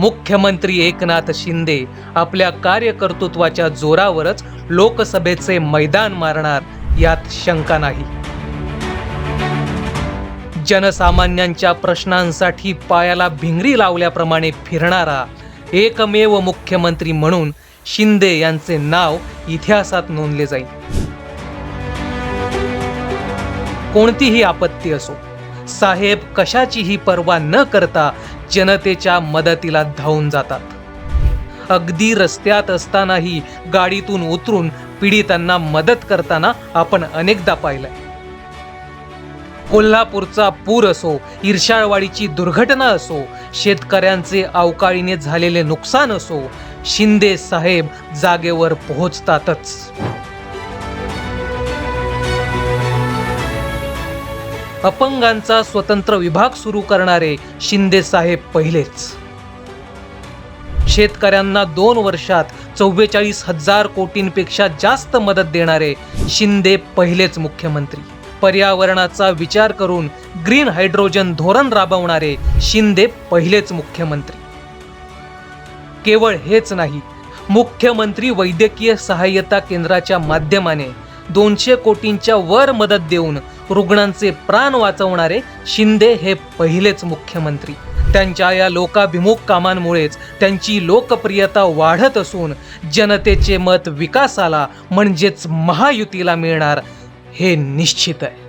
मुख्यमंत्री एकनाथ शिंदे आपल्या कार्यकर्तृत्वाच्या जोरावरच लोकसभेचे मैदान मारणार यात शंका नाही. जनसामान्यांच्या प्रश्नांसाठी पायाला भिंगरी लावल्याप्रमाणे फिरणारा एकमेव मुख्यमंत्री म्हणून शिंदे यांचे नाव इतिहासात नोंदले जाईल. कोणतीही आपत्ती असो साहेब कशाचीही पर्वा न करता जनतेच्या मदतीला धावून जातात. अगदी रस्त्यात असतानाही गाडीतून उतरून पीडितांना मदत करताना आपण अनेकदा पाहिलंय. कोल्हापूरचा पूर असो ईर्षाळवाडीची दुर्घटना असो शेतकऱ्यांचे अवकाळीने झालेले नुकसान असो शिंदे साहेब जागेवर पोहोचतातच. अपंगांचा स्वतंत्र विभाग सुरू करणारे शिंदे साहेब पहिलेच. शेतकऱ्यांना दोन वर्षात चव्वेचाळीस हजार कोटींपेक्षा जास्त मदत देणारे शिंदे पहिलेच मुख्यमंत्री. पर्यावरणाचा विचार करून ग्रीन हायड्रोजन धोरण राबवणारे शिंदे पहिलेच मुख्यमंत्री. केवळ हेच नाही मुख्यमंत्री वैद्यकीय सहाय्यता केंद्राच्या माध्यमाने दोनशे कोटींच्या वर मदत देऊन रुग्णांचे प्राण वाचवणारे शिंदे हे पहिलेच मुख्यमंत्री. त्यांच्या या लोकाभिमुख कामांमुळेच त्यांची लोकप्रियता वाढत असून जनतेचे मत विकासाला म्हणजेच महायुतीला मिळणार हे निश्चित आहे.